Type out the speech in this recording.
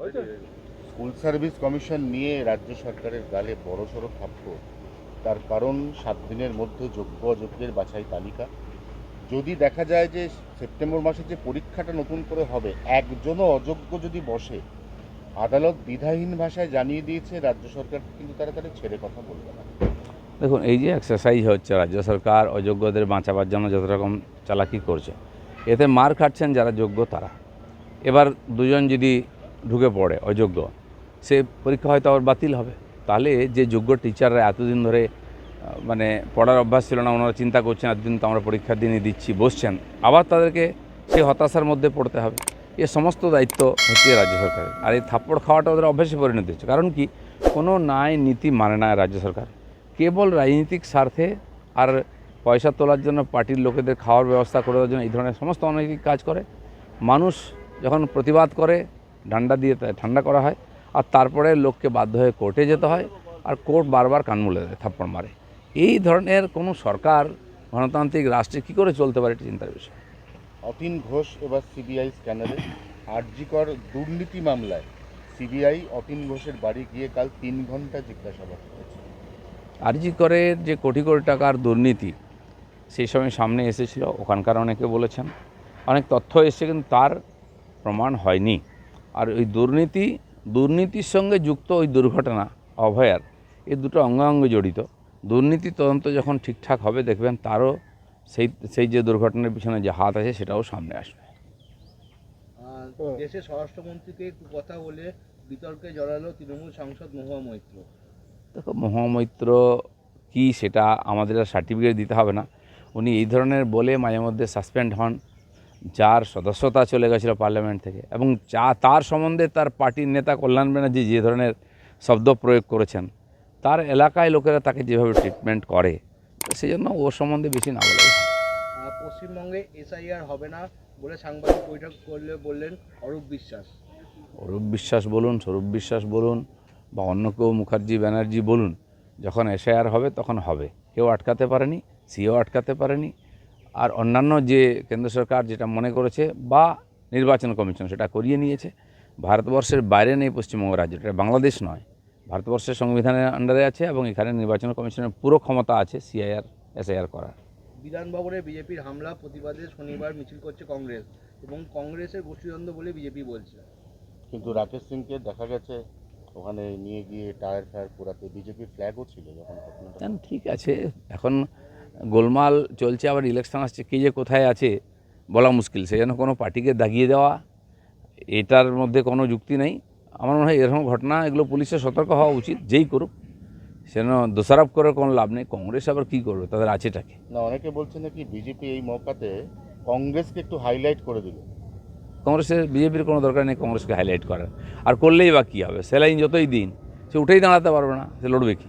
School service commission নিয়ে রাজ্য সরকারের গালে বড়সড় থাপ্পড় তার কারণ সাত দিনের মধ্যে যোগ্য অযোগ্যের বাছাই তালিকা। যদি দেখা যায় যে সেপ্টেম্বর মাসে যে পরীক্ষাটা নতুন করে হবে একজনও অযোগ্য যদি বসে আদালত দ্বিধাহীন ভাষায় জানিয়ে দিয়েছে রাজ্য সরকার কিন্তু তারা তাদের ছেড়ে কথা বলবে না। দেখুন এই যে এক্সারসাইজ হচ্ছে রাজ্য সরকার অযোগ্যদের বাঁচাবার জন্য যত রকম চালাকি করছে এতে মার খাচ্ছেন যারা যোগ্য তারা। এবার দুজন যদি ঢুকে পড়ে অযোগ্য। সে পরীক্ষা হয়তো আবার বাতিল হবে। তাহলে যে যোগ্য টিচাররা এতদিন ধরে মানে পড়ার অভ্যাস ছিল না, ওনারা চিন্তা করছেন, এতদিন তো আমরা পরীক্ষার দিনই দিচ্ছি, বসছেন। আবার তাদেরকে সেই হতাশার মধ্যে পড়তে হবে। এ সমস্ত দায়িত্ব হচ্ছে রাজ্য সরকারের। আর এই থাপ্পড় খাওয়াটা ওদের অভ্যাসে পরিণত হচ্ছে কারণ কি? কোনো ন্যায় নীতি মানে না রাজ্য সরকার। কেবল রাজনৈতিক স্বার্থে আর পয়সা তোলার জন্য পার্টির লোকেদের খাওয়ার ব্যবস্থা করে দেওয়ার জন্য এই ধরনের সমস্ত অনৈতিক কাজ করে। মানুষ যখন প্রতিবাদ করে ডান্ডা দিয়ে ঠান্ডা করা হয় আর তারপরে লোককে বাধ্য হয়ে কোর্টে যেতে হয় আর কোর্ট বারবার কান মুলে দেয় থাপ্পড় মারে। এই ধরনের কোনো সরকার গণতান্ত্রিক রাষ্ট্রে কী করে চলতে পারে এটা চিন্তার বিষয়। অতীন ঘোষ এবার সিবিআই স্ক্যানারে। আরজিকর দুর্নীতি মামলায় সিবিআই অতীন ঘোষের বাড়ি গিয়ে কাল তিন ঘণ্টা জিজ্ঞাসাবাদ করেছে। আরজি করের যে কোটি কোটি টাকার দুর্নীতি সেই সময় সামনে এসেছিল ওখানকার অনেকে বলেছেন। অনেক তথ্য এসেছে কিন্তু তার প্রমাণ হয়নি। আর ওই দুর্নীতি দুর্নীতির সঙ্গে যুক্ত ওই দুর্ঘটনা অভয়ার এই দুটো অঙ্গাঙ্গে জড়িত। দুর্নীতি তদন্ত যখন ঠিকঠাক হবে দেখবেন তারও সেই সেই যে দুর্ঘটনার পিছনে যে হাত আছে সেটাও সামনে আসবে। দেশের স্বরাষ্ট্রমন্ত্রীকে কথা বলে বিতর্কে জড়ালো তৃণমূল সাংসদ মহুয়া মৈত্র। দেখো মহামৈত্র কি সেটা আমাদের আর সার্টিফিকেট দিতে হবে না। উনি এই ধরনের বলে মাঝে মধ্যে সাসপেন্ড হন। যার সদস্যতা চলে গেছিল পার্লামেন্ট থেকে এবং যা তার সম্বন্ধে তার পার্টির নেতা কল্যাণ ব্যানার্জি যে ধরনের শব্দ প্রয়োগ করেছেন তার এলাকায় লোকেরা তাকে যেভাবে ট্রিটমেন্ট করে সেই জন্য ওর সম্বন্ধে বেশি না বলে পশ্চিমবঙ্গে এসআইআর হবে না বলে সাংবাদিক বৈঠক করলে বললেন অরূপ বিশ্বাস। অরূপ বিশ্বাস বলুন স্বরূপ বিশ্বাস বলুন বা অন্য কেউ মুখার্জি ব্যানার্জি বলুন যখন এসআইআর হবে তখন হবে। কেউ আটকাতে পারেনি সিও আটকাতে পারেনি আর অন্যান্য যে কেন্দ্র সরকার যেটা মনে করেছে বা নির্বাচন কমিশন সেটা করিয়ে নিয়েছে ভারতবর্ষের বাইরে নেই পশ্চিমবঙ্গ রাজ্য এটা বাংলাদেশ নয়। ভারতবর্ষের সংবিধানের আন্ডারে আছে এবং এখানে নির্বাচন কমিশনের পুরো ক্ষমতা আছে সিআইআর এসআইআর করার। বিধান বিধানভবনে বিজেপির হামলা প্রতিবাদে শনিবার মিছিল করছে কংগ্রেস এবং কংগ্রেসের গোষ্ঠীদ্বন্দ্ব বলে বিজেপি বলছে। কিন্তু রাকেশ সিংকে দেখা গেছে ওখানে নিয়ে গিয়ে টায়ার ফায়ার পোড়াতে বিজেপি ফ্ল্যাগও ছিল যখন ঠিক আছে এখন গোলমাল চলছে আবার ইলেকশন আসছে কে যে কোথায় আছে বলা মুশকিল। সেই জন্য কোনো পার্টিকে দাগিয়ে দেওয়া এটার মধ্যে কোনো যুক্তি নেই। আমার মনে হয় এরকম ঘটনা এগুলো পুলিশের সতর্ক হওয়া উচিত যেই করুক। সেন দোষারোপ করে কোনো লাভ নেই। কংগ্রেস আবার কী করবে? তাদের আছেটাকে না অনেকে বলছেন নাকি বিজেপি এই মৌকাতে কংগ্রেসকে একটু হাইলাইট করে দিল। কংগ্রেসের বিজেপির কোনো দরকার নেই কংগ্রেসকে হাইলাইট করার। আর করলেই বা কী হবে? স্যালাইন যতই দিন সে উঠেই দাঁড়াতে পারবে না সে লড়বে কি?